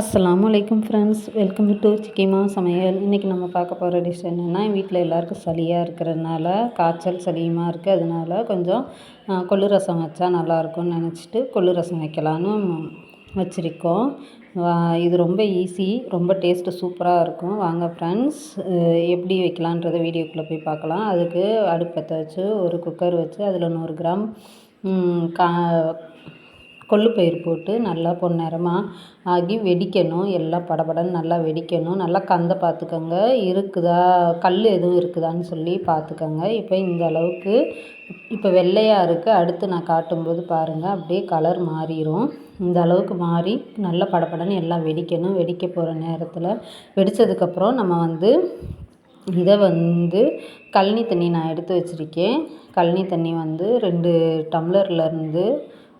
அஸ்லாம் வலைக்கம் friends welcome to சிக்கிமா சமையல். இன்றைக்கி நம்ம பார்க்க போகிற டிஷ் என்னென்னா வீட்டில் எல்லாருக்கும் சளியாக இருக்கிறதுனால காய்ச்சல் சளியுமாக இருக்குது அதனால கொஞ்சம் கொள்ளு ரசம் வச்சா நல்லாயிருக்கும்னு நினச்சிட்டு கொள்ளு ரசம் வைக்கலான்னு வச்சுருக்கோம். இது ரொம்ப ஈஸி ரொம்ப டேஸ்ட்டு சூப்பராக இருக்கும். வாங்க ஃப்ரெண்ட்ஸ் எப்படி வைக்கலான்றதை வீடியோக்குள்ளே போய் பார்க்கலாம். அதுக்கு அடுப்பத்தை வச்சு ஒரு குக்கர் வச்சு அதில் நூறு கிராம் கா கொள்ளு பயிர் போட்டு நல்லா பொன்னிறமாக ஆகி வெடிக்கணும். எல்லாம் படபடன்னு நல்லா வெடிக்கணும். நல்லா கந்த பார்த்துக்கோங்க. இருக்குதா? கல் எதுவும் இருக்குதான்னு சொல்லி பார்த்துக்கோங்க. இப்போ இந்த அளவுக்கு இப்போ வெள்ளையாக இருக்குது அடுத்து நான் காட்டும்போது பாருங்கள் அப்படியே கலர் மாறிடும் இந்த அளவுக்கு மாறி நல்லா படபடன்னு எல்லாம் வெடிக்கணும். வெடிக்க போகிற நேரத்தில் வெடித்ததுக்கப்புறம் நம்ம வந்து இதை வந்து கழனி தண்ணி நான் எடுத்து வச்சுருக்கேன். கழனி தண்ணி வந்து ரெண்டு டம்ளர்லேருந்து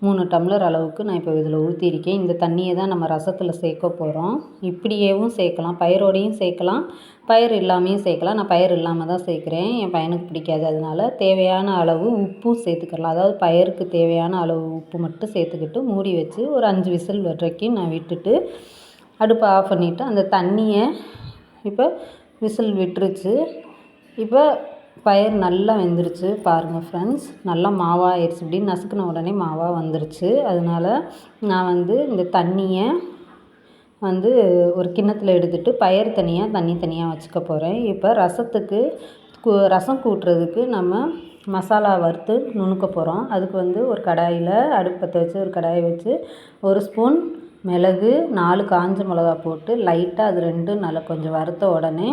மூணு டம்ளர் அளவுக்கு நான் இப்போ இதில் ஊற்றிருக்கேன் இந்த தண்ணியை தான் நம்ம ரசத்தில் சேர்க்க போகிறோம் இப்படியேவும் சேர்க்கலாம். பயிரோடையும் சேர்க்கலாம். பயிர் இல்லாமையும் சேர்க்கலாம். நான் பயிர் இல்லாமல் தான் சேர்க்குறேன். என் பையனுக்கு பிடிக்காது. அதனால தேவையான அளவு உப்பும் சேர்த்துக்கலாம். அதாவது பயிருக்கு தேவையான அளவு உப்பு மட்டும் சேர்த்துக்கிட்டு மூடி வச்சு ஒரு அஞ்சு விசில் வரைக்கும் நான் விட்டுட்டு அடுப்பை ஆஃப் பண்ணிவிட்டு அந்த தண்ணியை இப்போ விசில் விட்டுருச்சு. இப்போ பயிர் நல்லா வெந்துருச்சு பாருங்கள் ஃப்ரெண்ட்ஸ் நல்லா மாவாக ஆயிடுச்சு இப்படின்னு நசுக்கின உடனே மாவாக வந்துருச்சு. அதனால் நான் வந்து இந்த தண்ணியை வந்து ஒரு கிண்ணத்தில் எடுத்துகிட்டு பயிர் தனியாக தண்ணி தனியாக வச்சுக்க போகிறேன் இப்போ ரசத்துக்கு ரசம் கூட்டுறதுக்கு நம்ம மசாலா வறுத்து நுணுக்க போகிறோம் அதுக்கு வந்து ஒரு கடாயில் அடுப்பத்தை வச்சு ஒரு கடாயை வச்சு ஒரு ஸ்பூன் மிளகு நாலு காஞ்ச மிளகா போட்டு லைட்டாக அது ரெண்டும் நல்லா கொஞ்சம் வறுத்த உடனே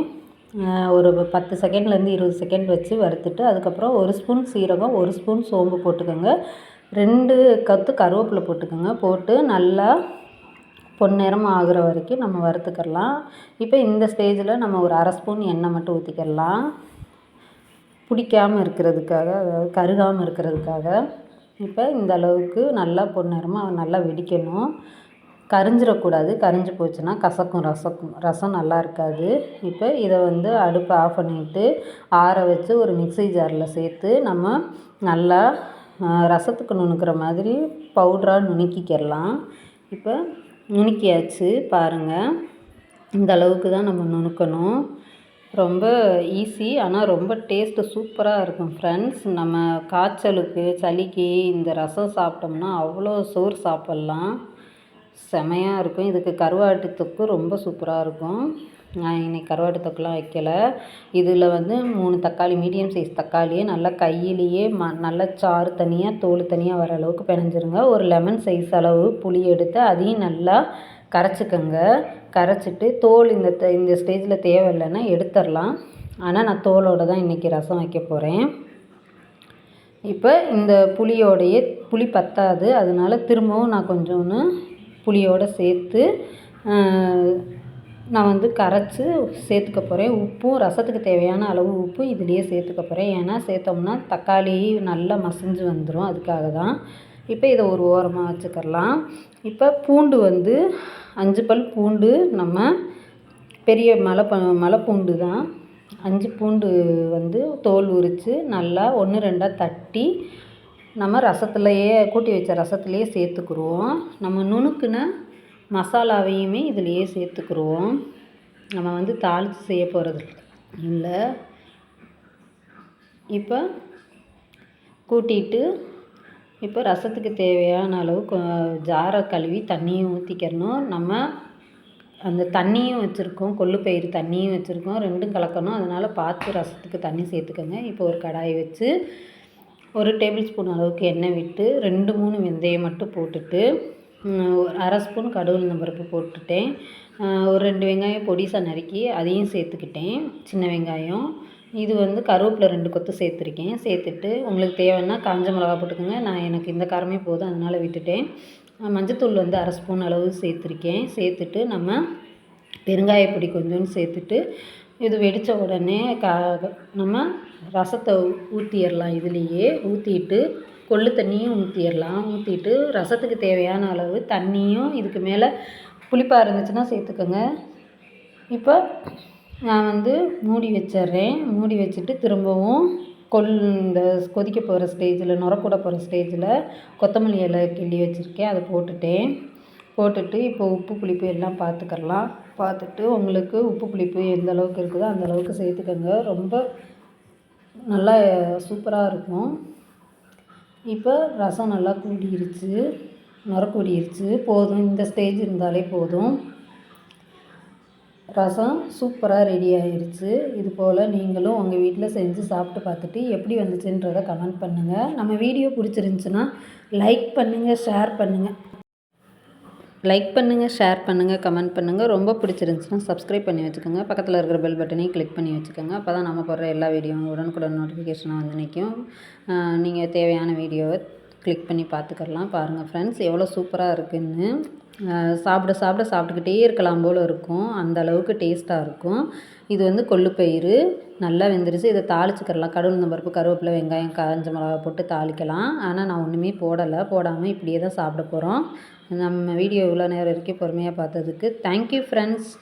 ஒரு பத்து செகண்ட்லேருந்து இருபது செகண்ட் வச்சு வறுத்துட்டு அதுக்கப்புறம் ஒரு ஸ்பூன் சீரகம் ஒரு ஸ்பூன் சோம்பு போட்டுக்கோங்க. ரெண்டு கத்து கருவேப்பிலை போட்டுக்கோங்க. போட்டு நல்லா பொன்னிறம் ஆகிற வரைக்கும் நம்ம வறுத்துக்கிடலாம். இப்போ இந்த ஸ்டேஜில் நம்ம ஒரு அரை ஸ்பூன் எண்ணெய் மட்டும் ஊற்றிக்கிடலாம் பிடிக்காமல் இருக்கிறதுக்காக அதாவது கருகாமல் இருக்கிறதுக்காக. இப்போ இந்த அளவுக்கு நல்லா பொன்னிறமாக நல்லா வெடிக்கணும். கரிஞ்சிடக்கூடாது கரிஞ்சு போச்சுன்னா கசக்கும் ரசக்கும். ரசம் நல்லா இருக்காது. இப்போ இதை வந்து அடுப்பை ஆஃப் பண்ணிவிட்டு ஆற வச்சு ஒரு மிக்ஸி ஜாரில் சேர்த்து நம்ம நல்லா ரசத்துக்கு நுணுக்கிற மாதிரி பவுட்ராக நுணுக்கிக்கிடலாம் இப்போ நுணுக்கியாச்சு பாருங்கள் இந்த அளவுக்கு தான் நம்ம நுணுக்கணும். ரொம்ப ஈஸி ஆனால் ரொம்ப டேஸ்ட்டு சூப்பராக இருக்கும் ஃப்ரெண்ட்ஸ் நம்ம காய்ச்சலுக்கு சளிக்கு இந்த ரசம் சாப்பிட்டோம்னா அவ்வளோ சோறு சாப்பிட்லாம். செமையாக இருக்கும். இதுக்கு கருவாட்டு தொக்கு ரொம்ப சூப்பராக இருக்கும். நான் இன்றைக்கி கருவாட்டு தொக்குலாம் வைக்கல. இதில் வந்து மூணு தக்காளி மீடியம் சைஸ் தக்காளியை நல்லா கையிலேயே ம நல்லா சாறு தனியாக தோல் தனியாக வர அளவுக்கு பிணைஞ்சிருங்க. ஒரு லெமன் சைஸ் அளவு புளி எடுத்து அதையும் நல்லா கரைச்சிக்கோங்க. கரைச்சிட்டு தோல் இந்த இந்த ஸ்டேஜில் தேவையில்லைன்னா எடுத்துடலாம். ஆனால் நான் தோலோடு தான் இன்றைக்கி ரசம் வைக்க போகிறேன் இப்போ இந்த புளியோடைய புளி பத்தாது. அதனால திரும்பவும் நான் கொஞ்சோன்னு புளியோடு சேர்த்து நான் வந்து கரைச்சி சேர்த்துக்க போகிறேன் உப்பும் ரசத்துக்கு தேவையான அளவு உப்பு இதுலேயே சேர்த்துக்க போகிறேன் ஏன்னா சேர்த்தோம்னா தக்காளி நல்லா மசிஞ்சு வந்துடும் அதுக்காக தான். இப்போ இதை ஒரு ஓரமாக வச்சுக்கிடலாம் இப்போ பூண்டு வந்து அஞ்சு பல் பூண்டு நம்ம பெரிய மலை ப மலை பூண்டு தான். அஞ்சு பூண்டு வந்து தோல் உரித்து நல்லா ஒன்று ரெண்டாக தட்டி நம்ம ரசத்துலையே கூட்டி வச்ச ரசத்துலேயே சேர்த்துக்குருவோம். நம்ம நுணுக்குன மசாலாவையுமே இதுலேயே சேர்த்துக்குருவோம். நம்ம வந்து தாளித்து செய்ய போகிறது இல்லை. இப்போ கூட்டிட்டு இப்போ ரசத்துக்கு தேவையான அளவு ஜாரை கழுவி தண்ணியும் ஊற்றிக்கிறணும் நம்ம அந்த தண்ணியும் வச்சுருக்கோம் கொள்ளு பயிர் தண்ணியும் வச்சுருக்கோம். ரெண்டும் கலக்கணும். அதனால் பார்த்து ரசத்துக்கு தண்ணி சேர்த்துக்கோங்க. இப்போ ஒரு கடாய் வச்சு ஒரு டேபிள் ஸ்பூன் அளவுக்கு எண்ணெய் விட்டு ரெண்டு மூணு வெந்தயம் மட்டும் போட்டுட்டு ஒரு அரை ஸ்பூன் கடவுள் பருப்பு போட்டுட்டேன். ஒரு ரெண்டு வெங்காயம் பொடிசாக நறுக்கி அதையும் சேர்த்துக்கிட்டேன் சின்ன வெங்காயம். இது வந்து கருவேப்பிலை ரெண்டு கொத்து சேர்த்துருக்கேன். சேர்த்துட்டு உங்களுக்கு தேவைன்னா காஞ்ச மிளகா போட்டுக்கோங்க. நான் எனக்கு இந்த காரமே போதும் அதனால் விட்டுட்டேன். மஞ்சத்தூள் வந்து அரை ஸ்பூன் அளவு சேர்த்துருக்கேன். சேர்த்துட்டு நம்ம பெருங்காயப்பொடி கொஞ்சோண்டு சேர்த்துட்டு இது வெடித்த உடனே கா நம்ம ரசத்தை ஊற்றிடலாம் இதுலேயே. ஊற்றிட்டு கொள்ளு தண்ணியும் ஊற்றிடலாம் ஊற்றிட்டு ரசத்துக்கு தேவையான அளவு தண்ணியும் இதுக்கு மேலே புளிப்பாக இருந்துச்சுன்னா சேர்த்துக்கோங்க. இப்போ நான் வந்து மூடி வச்சிட்றேன். மூடி வச்சுட்டு திரும்பவும் கொல் இந்த கொதிக்க போகிற ஸ்டேஜில் நுரக்கூட போகிற ஸ்டேஜில் கொத்தமல்லி இலை கிள்ளி வச்சுருக்கேன். அதை போட்டுட்டேன். போட்டுட்டு இப்போ உப்பு புளிப்பு எல்லாம் பார்த்துக்கலாம் பார்த்துட்டு உங்களுக்கு உப்பு புளிப்பு எந்த அளவுக்கு இருக்குதோ அந்த அளவுக்கு சேர்த்துக்கோங்க. ரொம்ப நல்லா சூப்பராக இருக்கும். இப்போ ரசம் நல்லா கூடிருச்சு நுர கூடிருச்சு போதும். இந்த ஸ்டேஜ் இருந்தாலே போதும். ரசம் சூப்பராக ரெடி ஆயிடுச்சு இது போல் நீங்களும் உங்கள் வீட்டில் செஞ்சு சாப்பிட்டு பார்த்துட்டு எப்படி வந்துச்சுன்றதை கமெண்ட் பண்ணுங்கள் நம்ம வீடியோ பிடிச்சிருந்துச்சின்னா லைக் பண்ணுங்கள் ஷேர் பண்ணுங்கள் லைக் பண்ணுங்கள் ஷேர் பண்ணுங்கள் கமெண்ட் பண்ணுங்கள் ரொம்ப பிடிச்சிருந்துச்சுன்னா சப்ஸ்கிரைப் பண்ணி வச்சுக்கோங்க. பக்கத்தில் இருக்கிற பெல் பட்டனையும் கிளிக் பண்ணி வச்சுக்கோங்க. அப்போ தான் நம்ம போடுற எல்லா வீடியோவும் உடனுக்குடன் நோட்டிஃபிகேஷனாக வந்து நிற்கும் நீங்கள் தேவையான வீடியோவை கிளிக் பண்ணி பார்த்துக்கலாம் பாருங்கள் ஃப்ரெண்ட்ஸ் எவ்வளோ சூப்பராக இருக்குதுன்னு சாப்பிட சாப்பிட சாப்பிட்டுக்கிட்டே இருக்கலாம் போல் இருக்கும். அந்த அளவுக்கு டேஸ்ட்டாக இருக்கும். இது வந்து கொள்ளுப்பயிறு நல்லா வெந்துருச்சு. இதை தாளிச்சுக்கிறலாம். கடவுள் பருப்பு கருவேப்பிலை வெங்காயம் காஞ்ச மிளகா போட்டு தாளிக்கலாம். ஆனால் நான் ஒன்றுமே போடலை. போடாமல் இப்படியே தான் சாப்பிட போகிறோம் நம்ம வீடியோ இவ்வளோ நேரம் வரைக்கும் பொறுமையாக பார்த்ததுக்கு தேங்க்யூ ஃப்ரெண்ட்ஸ்